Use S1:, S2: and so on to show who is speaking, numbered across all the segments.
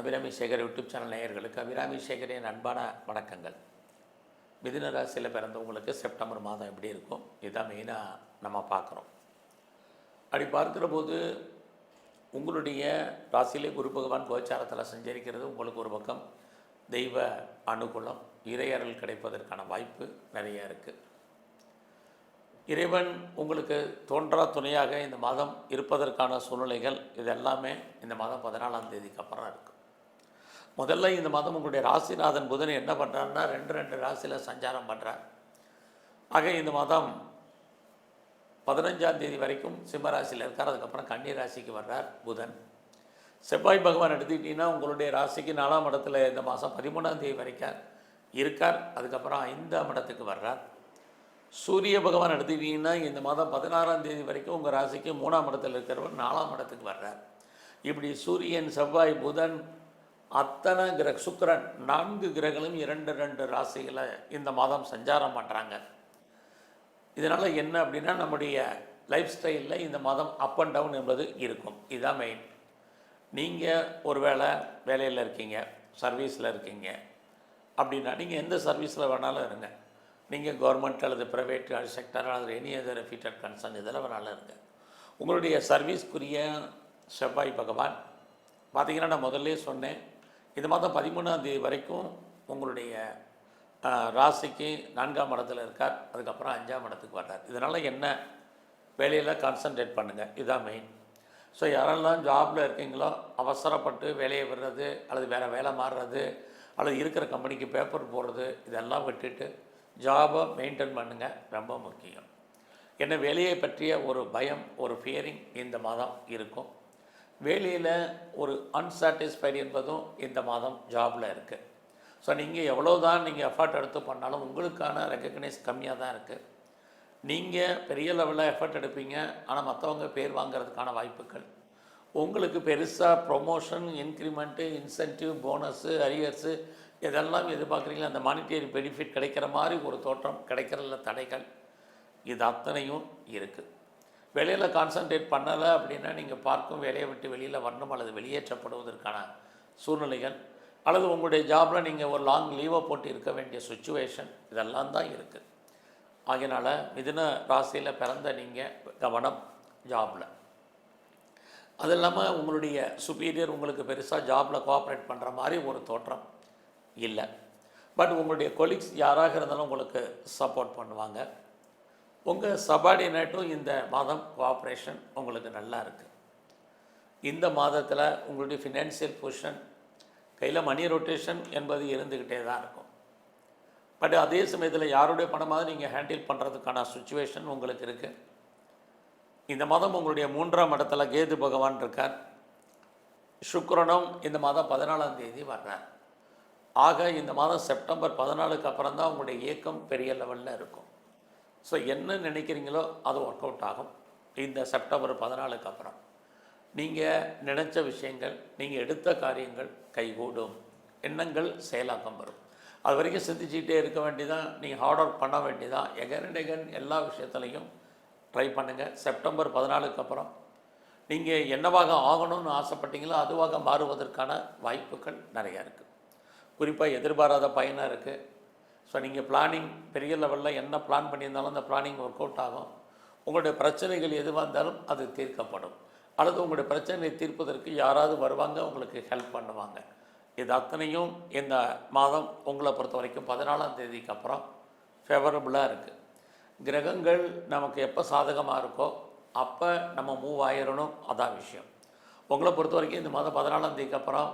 S1: Abirami Sekar YouTube channel நேயர்களுக்கு அபிராமி சேகரின் அன்பான வணக்கங்கள். மிதுன ராசியில் பிறந்தவங்களுக்கு செப்டம்பர் மாதம் எப்படி இருக்கும்? இதுதான் மெயினாக நம்ம பார்க்குறோம். அப்படி பார்க்குற போது உங்களுடைய ராசியிலே குரு பகவான் கோச்சாரத்தில் சஞ்சரிக்கிறது உங்களுக்கு ஒரு பக்கம் தெய்வ அனுகூலம் இறையறல் கிடைப்பதற்கான வாய்ப்பு நிறைய இருக்குது இறைவன் உங்களுக்கு தோன்றா துணையாக இந்த மாதம் இருப்பதற்கான சூழ்நிலைகள் இது எல்லாமே இந்த மாதம் பதினாலாம் தேதிக்கு அப்புறம் இருக்குது முதல்ல இந்த மாதம் உங்களுடைய ராசிநாதன் புதன் என்ன பண்ணுறாருன்னா ரெண்டு ரெண்டு ராசியில் சஞ்சாரம் பண்ணுறார் ஆக இந்த மாதம் பதினஞ்சாம் தேதி வரைக்கும் சிம்மராசியில் இருக்கார். அதுக்கப்புறம் கன்னி ராசிக்கு வர்றார் புதன். செவ்வாய் பகவான் எடுத்துக்கிட்டிங்கன்னா உங்களுடைய ராசிக்கு நாலாம் இடத்துல இந்த மாதம் பதிமூணாம் தேதி வரைக்கும் இருக்கார். அதுக்கப்புறம் ஐந்தாம் இடத்துக்கு வர்றார். சூரிய பகவான் எடுத்துக்கிட்டிங்கன்னா இந்த மாதம் பதினாறாம் தேதி வரைக்கும் உங்கள் ராசிக்கு மூணாம் இடத்துல இருக்கிறவர் நாலாம் இடத்துக்கு வர்றார். இப்படி சூரியன் செவ்வாய் புதன் அத்தனை கிரக சுக்கிரன் நான்கு கிரகங்களும் இரண்டு ரெண்டு ராசிகளை இந்த மாதம் சஞ்சாரம் பண்ணுறாங்க இதனால் என்ன அப்படின்னா நம்முடைய லைஃப் ஸ்டைலில் இந்த மாதம் அப் அண்ட் டவுன் என்பது இருக்கும். இதுதான் மெயின் நீங்கள் ஒரு வேளை வேலையில் இருக்கீங்க சர்வீஸில் இருக்கீங்க அப்படின்னா நீங்கள் எந்த சர்வீஸில் வேணாலும் இருங்க. நீங்கள் கவர்மெண்ட் அல்லது ப்ரைவேட் செக்டர் அல்லது எனி அதர் ஃபீட்டர் கன்சர்ன் இதில் வேணாலும் இருங்க. உங்களுடைய சர்வீஸ்க்குரிய செவ்வாய் பகவான் பார்த்தீங்கன்னா நான் முதல்ல சொன்னேன் இந்த மாதம் பதிமூணாம் தேதி வரைக்கும் உங்களுடைய ராசிக்கு நான்காம் இடத்துல இருக்கார். அதுக்கப்புறம் அஞ்சாம் இடத்துக்கு வர்றார். இதனால் என்ன வேலையில் கான்சன்ட்ரேட் பண்ணுங்கள் இதுதான் மெயின் ஸோ யாரெல்லாம் ஜாபில் இருக்கீங்களோ அவசரப்பட்டு வேலையை விடுறது அல்லது வேறு வேலை மாறுறது அல்லது இருக்கிற கம்பெனிக்கு பேப்பர் போடுறது இதெல்லாம் விட்டுட்டு ஜாபை மெயின்டைன் பண்ணுங்கள் ரொம்ப முக்கியம். என்ன வேலையை பற்றிய ஒரு பயம் ஒரு ஃபியரிங் இந்த மாதம் இருக்கும். வேலையில் ஒரு அன்சாட்டிஸ்ஃபைடு என்பதும் இந்த மாதம் ஜாபில் இருக்குது ஸோ நீங்கள் எவ்வளோ தான் நீங்கள் எஃபர்ட் எடுத்து பண்ணாலும் உங்களுக்கான ரெக்கக்னைஸ் கம்மியாக தான் இருக்குது நீங்கள் பெரிய லெவலில் எஃபர்ட் எடுப்பீங்க ஆனால் மற்றவங்க பேர் வாங்கிறதுக்கான வாய்ப்புகள். உங்களுக்கு பெருசாக promotion increment incentive bonus arrears இதெல்லாம் எதிர்பார்க்குறீங்களா? அந்த மானிட்டரி பெனிஃபிட் கிடைக்கிற மாதிரி ஒரு தோற்றம் கிடைக்கிறதுல தடைகள் இது அத்தனையும் இருக்குது வேலையில் கான்சன்ட்ரேட் பண்ணலை அப்படின்னா நீங்கள் பார்க்கும் வேலையை விட்டு வெளியில் வரணும் அல்லது வெளியேற்றப்படுவதற்கான சூழ்நிலைகள் அல்லது உங்களுடைய ஜாபில் நீங்கள் ஒரு லாங் லீவை போட்டு இருக்க வேண்டிய சுச்சுவேஷன் இதெல்லாம் தான் இருக்குது ஆகையினால் மிதுன ராசியில் பிறந்த நீங்கள் கவனம் ஜாபில் அது இல்லாமல் உங்களுடைய சுப்பீரியர் உங்களுக்கு பெருசாக ஜாபில் கோஆப்ரேட் பண்ணுற மாதிரி ஒரு தோற்றம் இல்லை. பட் உங்களுடைய கொலீக்ஸ் யாராக இருந்தாலும் உங்களுக்கு சப்போர்ட் பண்ணுவாங்க. உங்கள் சபார்டினேட்டும் இந்த மாதம் கோஆப்ரேஷன் உங்களுக்கு நல்லா இருக்குது இந்த மாதத்தில் உங்களுடைய ஃபினான்சியல் பொசிஷன் கையில் மணி ரொட்டேஷன் என்பது இருந்துக்கிட்டே தான் இருக்கும். பட் அதே சமயத்தில் யாருடைய பணமாக நீங்கள் ஹேண்டில் பண்ணுறதுக்கான சுச்சுவேஷன் உங்களுக்கு இருக்குது இந்த மாதம் உங்களுடைய மூன்றாம் இடத்துல கேது பகவான் இருக்கார். சுக்கரனும் இந்த மாதம் பதினாலாம் தேதி வர்றார். ஆக இந்த மாதம் செப்டம்பர் பதினாலுக்கு அப்புறம் தான் உங்களுடைய இயக்கம் பெரிய லெவலில் இருக்கும். ஸோ என்ன நினைக்கிறீங்களோ அது ஒர்க் அவுட் ஆகும். இந்த செப்டம்பர் பதினாலுக்கு அப்புறம். நீங்கள் நினச்ச விஷயங்கள் நீங்கள் எடுத்த காரியங்கள் கைகூடும். எண்ணங்கள் செயலாக்கம் வரும். அது வரைக்கும் சிந்திச்சுக்கிட்டே இருக்க வேண்டியதான் நீங்கள் ஹார்ட் ஒர்க் பண்ண வேண்டியதான் எகன் அண்ட் எகன் எல்லா விஷயத்துலையும் ட்ரை பண்ணுங்கள் செப்டம்பர் பதினாலுக்கு அப்புறம். நீங்கள் என்னவாக ஆகணும்னு ஆசைப்பட்டீங்களோ அதுவாக மாறுவதற்கான வாய்ப்புகள் நிறையா இருக்குது குறிப்பாக எதிர்பாராத பயனாக இருக்குது ஸோ நீங்கள் பிளானிங் பெரிய லெவலில் என்ன பிளான் பண்ணியிருந்தாலும் அந்த பிளானிங் ஒர்க் அவுட் ஆகும். உங்களுடைய பிரச்சனைகள் எதுவாக இருந்தாலும் அது தீர்க்கப்படும். அல்லது உங்களுடைய பிரச்சனையை தீர்ப்பதற்கு யாராவது வருவாங்க உங்களுக்கு ஹெல்ப் பண்ணுவாங்க. இது அத்தனையும் இந்த மாதம் உங்களை பொறுத்த வரைக்கும் பதினாலாம் தேதிக்கு அப்புறம் ஃபேவரபுளாக இருக்குது கிரகங்கள் நமக்கு எப்போ சாதகமாக இருக்கோ அப்போ நம்ம மூவ் ஆயிடணும் அதான் விஷயம். உங்களை பொறுத்த வரைக்கும் இந்த மாதம் பதினாலாம் தேதிக்கு அப்புறம்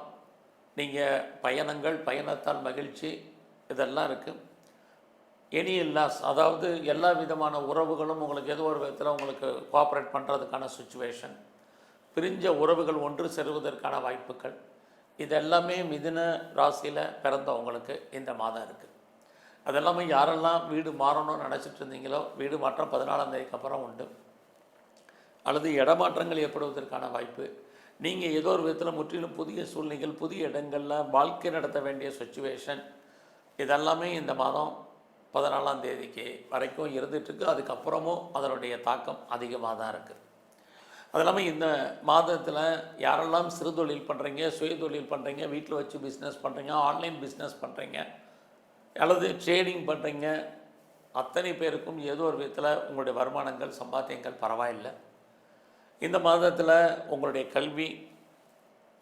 S1: நீங்கள் பயணங்கள் பயணத்தால் மகிழ்ச்சி இதெல்லாம் இருக்குது எனி இல்லாஸ் அதாவது எல்லா விதமான உறவுகளும் உங்களுக்கு ஏதோ ஒரு விதத்தில் உங்களுக்கு கோஆப்ரேட் பண்ணுறதுக்கான சுச்சுவேஷன் பிரிஞ்ச உறவுகள் ஒன்று சேருவதற்கான வாய்ப்புகள். இதெல்லாமே மிதுன ராசியில் பிறந்தவங்களுக்கு இந்த மாதம் இருக்குது அதெல்லாமே யாரெல்லாம் வீடு மாறணும்னு நினச்சிட்டு இருந்தீங்களோ வீடு மாற்றம் பதினாலாம் தேதிக்கு அப்புறம் உண்டு. அல்லது இடமாற்றங்கள் ஏற்படுவதற்கான வாய்ப்பு. நீங்கள் ஏதோ ஒரு விதத்தில் முற்றிலும் புதிய சூழ்நிலைகள் புதிய இடங்களில் வாழ்க்கை நடத்த வேண்டிய சுச்சுவேஷன் இதெல்லாமே இந்த மாதம் பதினாலாம் தேதிக்கு வரைக்கும் இருந்துகிட்ருக்கு. அதுக்கப்புறமும் அதனுடைய தாக்கம் அதிகமாக தான் இருக்குது அது இல்லாமல் இந்த மாதத்தில் யாரெல்லாம் சிறு தொழில் பண்ணுறீங்க சுய தொழில் பண்ணுறீங்க வீட்டில் வச்சு பிஸ்னஸ் பண்ணுறீங்க ஆன்லைன் பிஸ்னஸ் பண்ணுறீங்க அல்லது ட்ரேடிங் பண்ணுறீங்க அத்தனை பேருக்கும் ஏதோ ஒரு விதத்தில் உங்களுடைய வருமானங்கள் சம்பாத்தியங்கள் பரவாயில்லை. இந்த மாதத்தில் உங்களுடைய கல்வி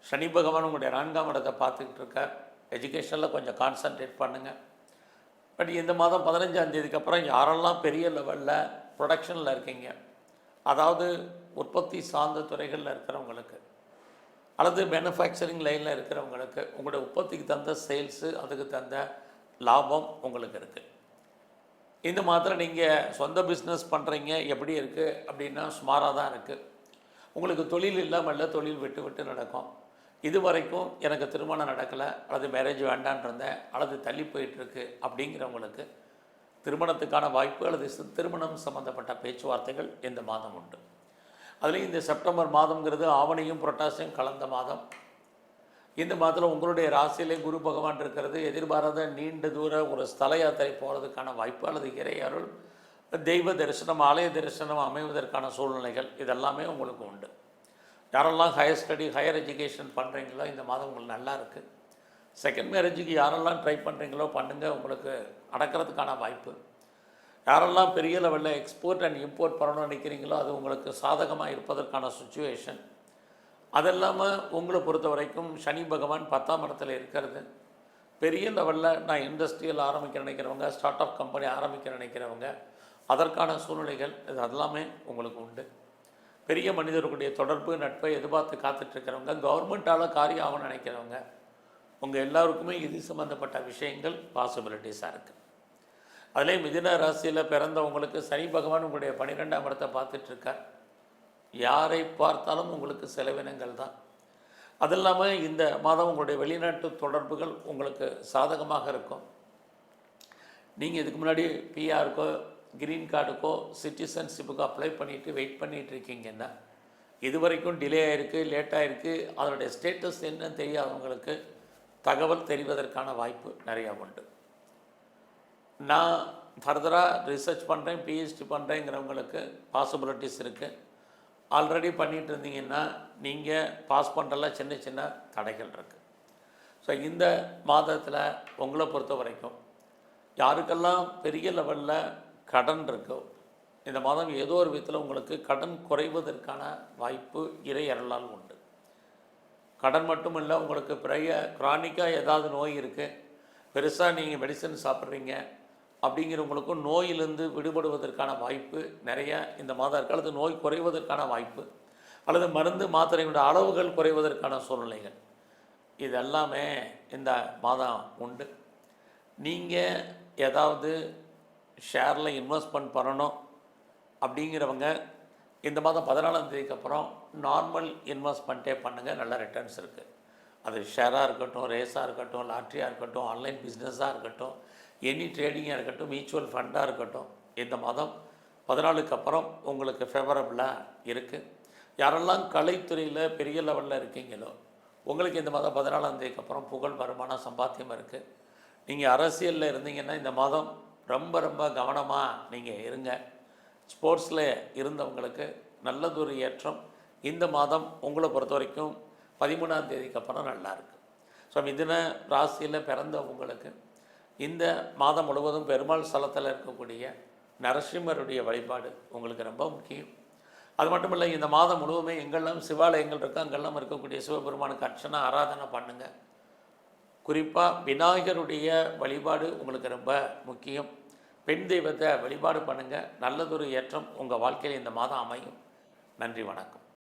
S1: சனி பகவான் உங்களுடைய நான்காம் இடத்தை பார்த்துக்கிட்டு இருக்கார். எஜுகேஷனில் கொஞ்சம் கான்சன்ட்ரேட் பண்ணுங்கள் பட் இந்த மாதம் பதினஞ்சாந்தேதிக்கு அப்புறம் யாரெல்லாம் பெரிய லெவலில் ப்ரொடக்ஷனில் இருக்கீங்க? அதாவது உற்பத்தி சார்ந்த துறைகளில் இருக்கிறவங்களுக்கு அல்லது மேனுஃபேக்சரிங் லைனில் இருக்கிறவங்களுக்கு உங்களுடைய உற்பத்திக்கு தந்த சேல்ஸு அதுக்கு தந்த லாபம் உங்களுக்கு இருக்குது இந்த மாத்திரம் நீங்கள் சொந்த பிஸ்னஸ் பண்ணுறீங்க எப்படி இருக்குது அப்படின்னா சுமாராக தான் இருக்குது உங்களுக்கு தொழில் இல்லாமல் இல்லை தொழில் விட்டு விட்டு நடக்கும். இது வரைக்கும் எனக்கு திருமணம் நடக்கலை அல்லது மேரேஜ் வேண்டான்னு இருந்தேன் அல்லது தள்ளி போயிட்டுருக்கு அப்படிங்கிறவங்களுக்கு திருமணத்துக்கான வாய்ப்பு அல்லது திருமணம் சம்மந்தப்பட்ட பேச்சுவார்த்தைகள் இந்த மாதம் உண்டு. அதுலேயும் இந்த செப்டம்பர் மாதங்கிறது ஆவணியும் புரட்டாசியும் கலந்த மாதம். இந்த மாதத்தில் உங்களுடைய ராசியிலே குரு பகவான் இருக்கிறது எதிர்பாராத நீண்ட தூர ஒரு ஸ்தல யாத்திரை போகிறதுக்கான வாய்ப்பு அல்லது இறை அருள் தெய்வ தரிசனம் ஆலய தரிசனம் அமைவதற்கான சூழ்நிலைகள் இதெல்லாமே உங்களுக்கு உண்டு. யாரெல்லாம் ஹையர் ஸ்டடி ஹையர் எஜுகேஷன் பண்ணுறீங்களோ இந்த மாதம் உங்களுக்கு நல்லா இருக்குது செகண்ட் மேரேஜுக்கு யாரெல்லாம் ட்ரை பண்ணுறீங்களோ பண்ணுங்கள் உங்களுக்கு நடக்கிறதுக்கான வாய்ப்பு. யாரெல்லாம் பெரிய லெவலில் எக்ஸ்போர்ட் அண்ட் இம்போர்ட் பண்ணணும்னு நினைக்கிறீங்களோ அது உங்களுக்கு சாதகமாக இருப்பதற்கான சுச்சுவேஷன் அது இல்லாமல் உங்களை பொறுத்த வரைக்கும் சனி பகவான் பத்தாம் இடத்துல இருக்கிறது. பெரிய லெவலில் நான் இண்டஸ்ட்ரியல் ஆரம்பிக்க நினைக்கிறவங்க ஸ்டார்ட் அப் கம்பெனி ஆரம்பிக்க நினைக்கிறவங்க அதற்கான சூழ்நிலைகள் இது எல்லாமே உங்களுக்கு உண்டு. பெரிய மனிதர்களுடைய தொடர்பு நட்பை எதிர்பார்த்து காத்துட்ருக்கிறவங்க கவர்மெண்ட்டால் காரியம் ஆகணும்னு நினைக்கிறவங்க உங்கள் எல்லாருக்குமே இது சம்மந்தப்பட்ட விஷயங்கள் பாசிபிலிட்டிஸாக இருக்குது அதிலே மிதின ராசியில் பிறந்தவங்களுக்கு சனி பகவான் உங்களுடைய பன்னிரெண்டாம் இடத்தை பார்த்துட்ருக்கார். யாரை பார்த்தாலும் உங்களுக்கு செலவினங்கள் தான். அது இல்லாமல் இந்த மாதம் உங்களுடைய வெளிநாட்டு தொடர்புகள் உங்களுக்கு சாதகமாக இருக்கும். நீங்கள் இதுக்கு முன்னாடி பிஆருக்கோ கிரீன் கார்டுக்கோ சிட்டிசன்ஷிப்புக்கோ அப்ளை பண்ணிவிட்டு வெயிட் பண்ணிகிட்டு இருக்கீங்கன்னா இது வரைக்கும் டிலே ஆகிருக்கு லேட் ஆகிருக்கு அதனுடைய ஸ்டேட்டஸ் என்னன்னு தெரியாதவங்களுக்கு தகவல் தெரிவதற்கான வாய்ப்பு நிறையா உண்டு. நான் ஃபர்தராக ரிசர்ச் பண்ணுறேன் பிஹெச்டி பண்ணுறேங்கிறவங்களுக்கு பாசிபிலிட்டிஸ் இருக்குது ஆல்ரெடி பண்ணிகிட்டு இருந்தீங்கன்னா நீங்கள் பாஸ் பண்ணுறலாம் சின்ன சின்ன தடைகள் இருக்குது ஸோ இந்த மாதத்தில் உங்களை பொறுத்த வரைக்கும் யாருக்கெல்லாம் பெரிய லெவலில் கடன் இருக்கோ. இந்த மாதம் ஏதோ ஒரு விதத்தில் உங்களுக்கு கடன் குறைவதற்கான வாய்ப்பு இறை அருளால் உண்டு. கடன் மட்டும் இல்லை உங்களுக்கு பிறைய குரானிக்காக ஏதாவது நோய் இருக்குது பெருசாக நீங்கள் மெடிசன் சாப்பிட்றீங்க. அப்படிங்கிறவங்களுக்கும் நோயிலிருந்து விடுபடுவதற்கான வாய்ப்பு நிறைய இந்த மாதம் இருக்குது அல்லது நோய் குறைவதற்கான வாய்ப்பு. அல்லது மருந்து மாத்திரைகளோட அளவுகள் குறைவதற்கான சூழ்நிலைகள். இது எல்லாமே இந்த மாதம் உண்டு. நீங்கள் ஏதாவது ஷேரில் இன்வெஸ்ட்மெண்ட் பண்ணணும் அப்படிங்கிறவங்க இந்த மாதம் பதினாலாம் தேதிக்கு அப்புறம் நார்மல் இன்வெஸ்ட்மெண்ட்டே பண்ணுங்கள் நல்ல ரிட்டர்ன்ஸ் இருக்குது அது ஷேராக இருக்கட்டும் ரேஸாக இருக்கட்டும் லாட்ரியாக இருக்கட்டும் ஆன்லைன் பிஸ்னஸாக இருக்கட்டும் எனி ட்ரேடிங்காக இருக்கட்டும் மியூச்சுவல் ஃபண்டாக இருக்கட்டும் இந்த மாதம் பதினாலுக்கு அப்புறம் உங்களுக்கு ஃபேவரபுளாக இருக்குது யாரெல்லாம் கலைத்துறையில் பெரிய லெவலில் இருக்கீங்களோ உங்களுக்கு இந்த மாதம் பதினாலாம் தேதிக்கு அப்புறம் புகழ் வருமானம் சம்பாத்தியம் இருக்குது நீங்கள் அரசியலில் இருந்தீங்கன்னா இந்த மாதம் ரொம்ப ரொம்ப கவனமாக நீங்கள் இருங்க. ஸ்போர்ட்ஸில் இருந்தவங்களுக்கு நல்லதொரு ஏற்றம் இந்த மாதம் உங்களை பொறுத்த வரைக்கும் பதிமூணாம் தேதிக்கு அப்புறம் நல்லா ஸோ மிதின ராசியில் பிறந்தவங்களுக்கு இந்த மாதம் முழுவதும் பெருமாள் ஸ்தலத்தில் இருக்கக்கூடிய நரசிம்மருடைய வழிபாடு உங்களுக்கு ரொம்ப முக்கியம். அது மட்டும் இல்லை இந்த மாதம் முழுவதுமே எங்கெல்லாம் சிவாலயங்கள் இருக்கோ அங்கெல்லாம் இருக்கக்கூடிய சிவபெருமானுக்கு அர்ச்சனை ஆராதனை பண்ணுங்கள் குறிப்பாக விநாயகருடைய வழிபாடு உங்களுக்கு ரொம்ப முக்கியம். பெண் தெய்வத்தை வழிபாடு பண்ணுங்கள் நல்லதொரு ஏற்றம் உங்கள் வாழ்க்கையில் இந்த மாதம் அமையும். நன்றி வணக்கம்.